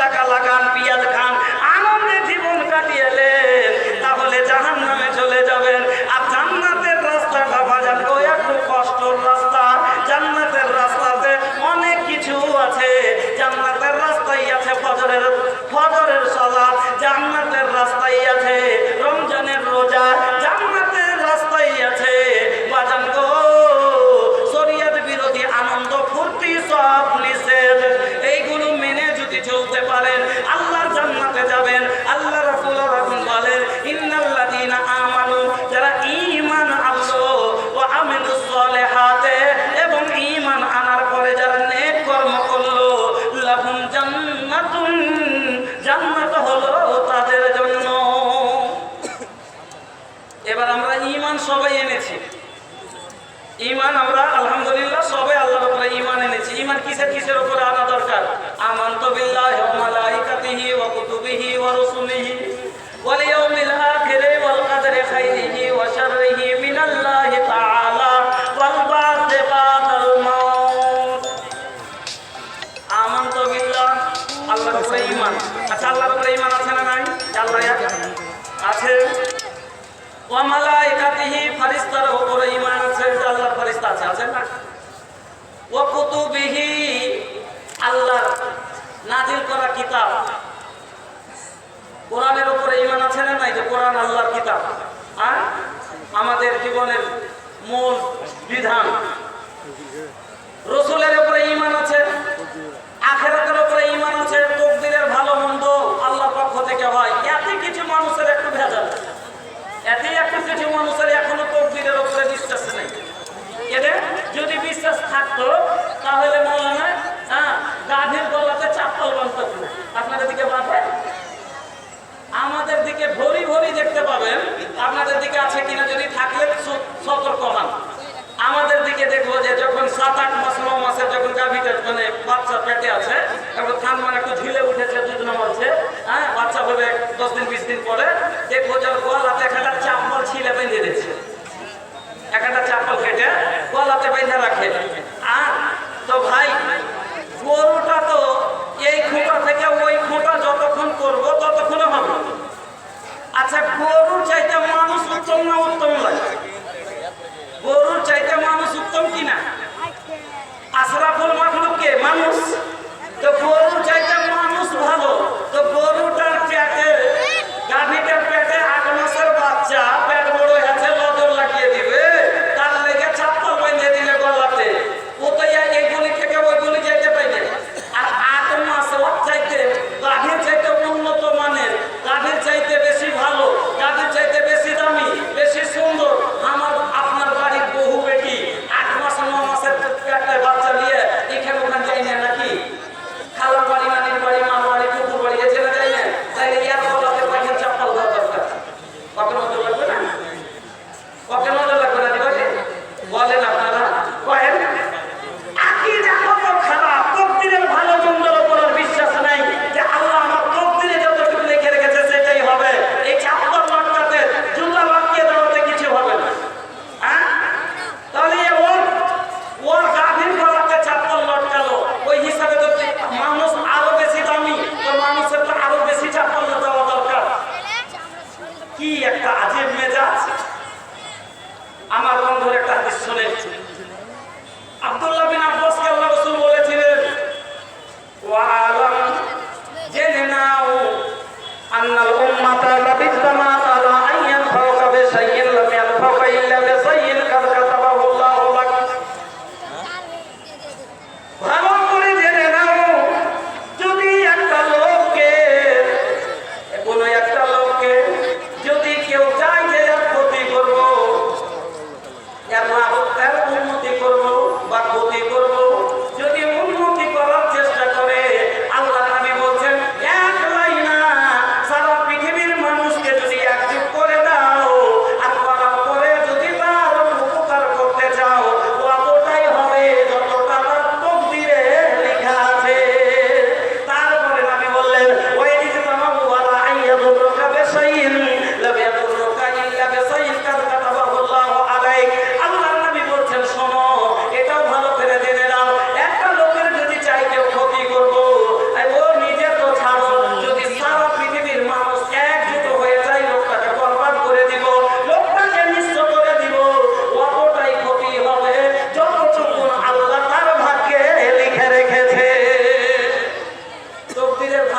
টাকা লাগান, পিয়াজ খান, আনন্দে জীবন কাটিয়েলেন তাহলে জাহান নামে চলে যাবেন। আর জান্নাতের রাস্তাটা বাজান গো একটু কষ্টর রাস্তা। জান্নাতের রাস্তাতে অনেক কিছু আছে। জান্নাতের রাস্তায় আছে ফজরের ফজরের সলা জান্নাতের রাস্তায় আছে ঈমান সবাই এনেছি। ইমান আমরা, আলহামদুলিল্লাহ, সবাই আল্লাহর উপরে ইমান এনেছি। ইমান কিসের কিসের উপরে আনা দরকার? আমানতু বিল্লাহি ওয়া মালাইকাতিহি ওয়া কুতুবিহি ওয়া রুসুলিহি ওয়াল ইয়াউমিল আখির ওয়াল কদরি খাইরিহি ওয়া শাররিহি মিনাল্লাহি তাআলা ওয়াল বা'থি বা'দাল মাউত। আমানতু বিল্লাহ, আল্লাহর উপরে ইমান আচ্ছা আল্লাহর উপরে ইমান আছে না নাই? আল্লাহ আছে। ওয়া মালাইকাতিহি ফারিস্তার উপরে ঈমান আছে আল্লাহর ফেরেশতা আছে আছে না? ওয়া কুতুবিহি, আল্লাহর নাজিল করা কিতাব। কোরআনের উপরে ঈমান আছে না নাই যে কোরআন আল্লাহর কিতাব? হ্যাঁ? আমাদের জীবনের মূল বিধান। রসুলের উপরে ঈমান আছে, আখেরাতের উপরে ঈমান আছে তকদিরের ভালো মন্দ আল্লাহর পক্ষ থেকে হয় এতে কিছু মানুষের একটু ভেজাল এতে একটু কিছু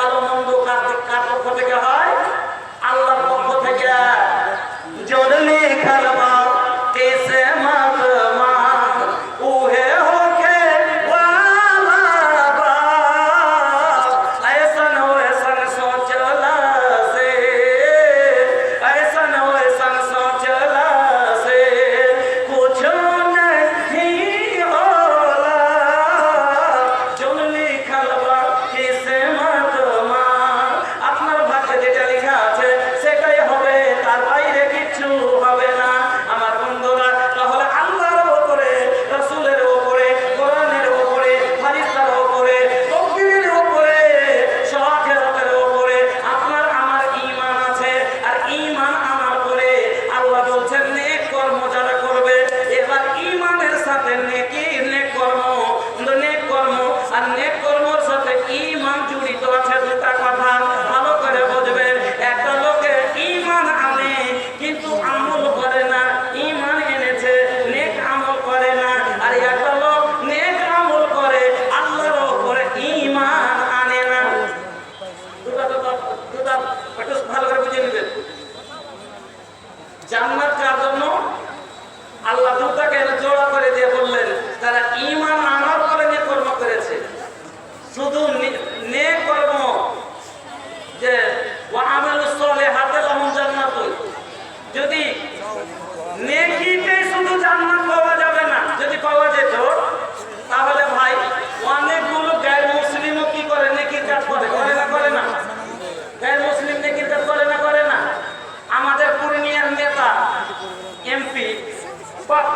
ভালো মন্দ কার পক্ষ থেকে হয়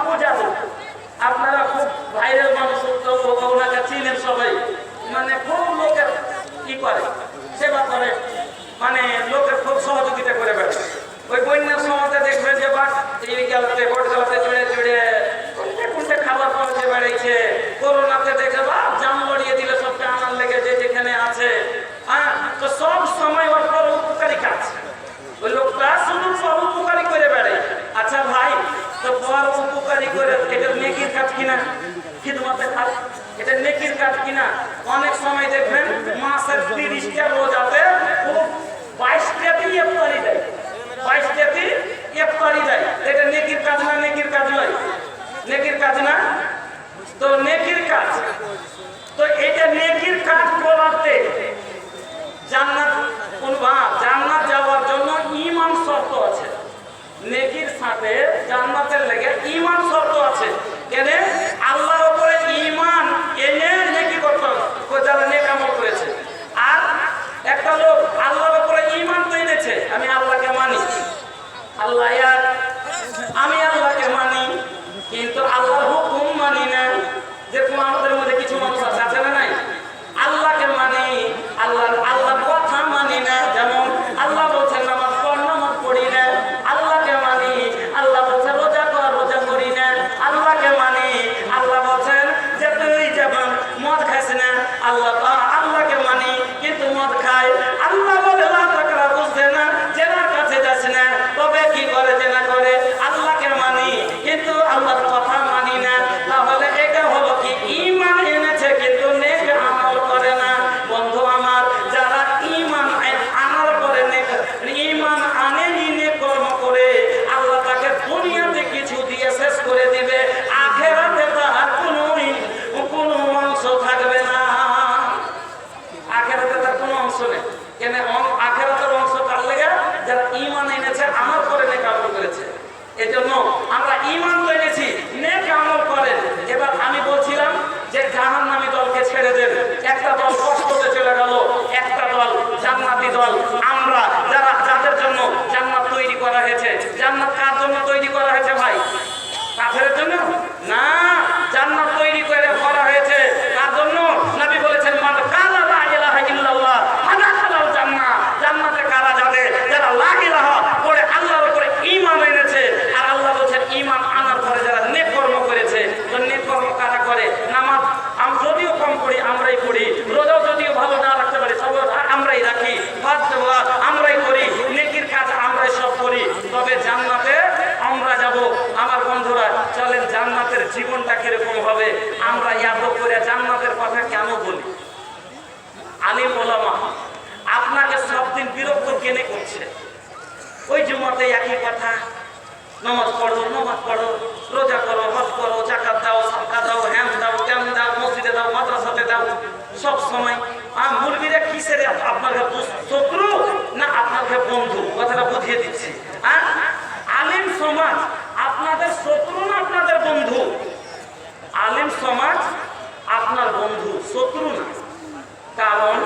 বাবু আপনারা খুব ভাইরাল মানুষ ওনাকে চিনেন সবাই। মানে খুব লোকের কি করে, সেবা করে মানে লোকের খুব সহযোগিতা করে বেড়ায়। ওই বন্যার সময়তে দেখবেন যে বাট এই গেলাতে বট গেলাতে চলে কিনা? অনেক সময় দেখবেন মাসের তিরিশটা রোজাতে বাইশটাতেই দেয়। বাইশটাতেই দেয়। এটা নেকির কাজ না নেকির কাজ নয়? নেকির কাজ না? তো নেকির কাজ। তো এটা নেকির কাজ করাতে জান্নাত কোনবা জান্নাত যাওয়ার জন্য ঈমান শর্ত আছে। নেকির সাথে জান্নাতের লেগে ইমান শর্ত আছে। কেন? আল্লাহর উপরে ইমান এনে জীবনটা কীরকম হবে, আমরা এত করে জান্নাতের কথা কেন বলি? আলিম ওলামা, আপনাকে সব দিন বিরক্ত কেনে করছে? ওই জুমাতে একই কথা, নামাজ পড়ো নামাজ পড়ো, রোজা করো, হজ করো জাকাত দাও, সাদকা দাও, হ্যাম দাও ত্যাম দাও, মসজিদে দাও, মাদ্রাসাতে দাও, সব সময়। আর মুরগিরা কিসের আপনাকে কাছে দুস- শত্রু না আপনার কাছে বন্ধু কথাটা বুঝিয়ে দিচ্ছি হ্যাঁ আলিম সমাজ আপনাদের শত্রু না আপনাদের বন্ধু আলিম সমাজ আপনার বন্ধু শত্রু না কারণ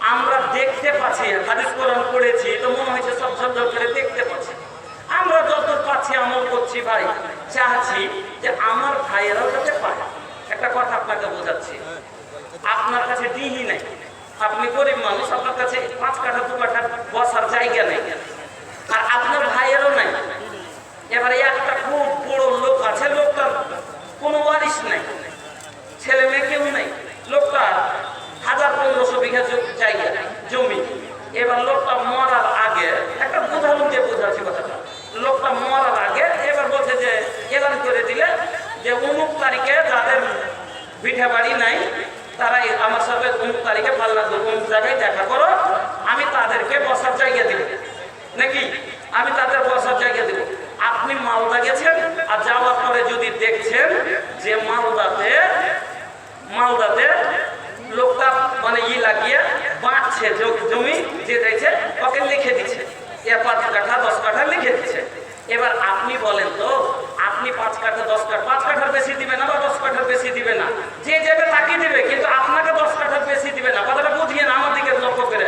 আমরা দেখতে পাচ্ছি হাদিস কোরআন পড়েছি তো মনে হয়েছে সব শব্দ করে দেখতে পাচ্ছি আমরা যত পাচ্ছি আমল করছি ভাই চাচ্ছি যে আমার ভাইয়েরাও যাতে পায় একটা কথা বোঝাচ্ছি। আপনার কাছে ডিহি নাই। আপনি গরিব মানুষ, আপনার কাছে পাঁচ কাঠা, দু কাঠা বসার জায়গা নেই। আর আপনার ভাইয়েরও নাই। এবারে একটা খুব বড় লোক আছে, লোকটার কোনো ওয়ারিশ নাই। ছেলে মেয়ে কেউ নেই। লোকটা হাজার পনেরোশো বিঘা জায়গা, জমি। এবার লোকটা মরার আগে, একটা উদাহরণ দিয়ে বোঝাচ্ছি কথাটা। লোকটা মরার আগে এবার বলছে যে, এলান করে দিলে যে অমুক তারিখে যাদের পিঠে বাড়ি নাই, তারা আমার সাথে অমুক তারিখে পাল্লা অমুক জায়গায় দেখা করো, আমি তাদেরকে বসার জায়গা দিব। নাকি? আমি তাদের বসার জায়গা দেব। আপনি মালদা গেছেন, আর যাওয়ার পরে যদি দেখছেন যে মালদাতে মালদাতে লোকটা মানে ই লাগিয়ে বাঁচছে জমি যে দেখছে, ওকে লিখে দিচ্ছে। এ পাঁচ কাঠা, দশ কাঠা লিখে দিচ্ছে। এবার আপনি বলেন তো আপনি পাঁচ কাঠা, দশ কাঠ, পাঁচ কাঠার বেশি দিবে না দশ কাঠার বেশি দিবে না। যে যাবে তাকে দিবে, কিন্তু আপনাকে দশ কাঠার বেশি দিবে না। কথাটা বুঝিয়ে না, আমার দিকে লক্ষ্য করে।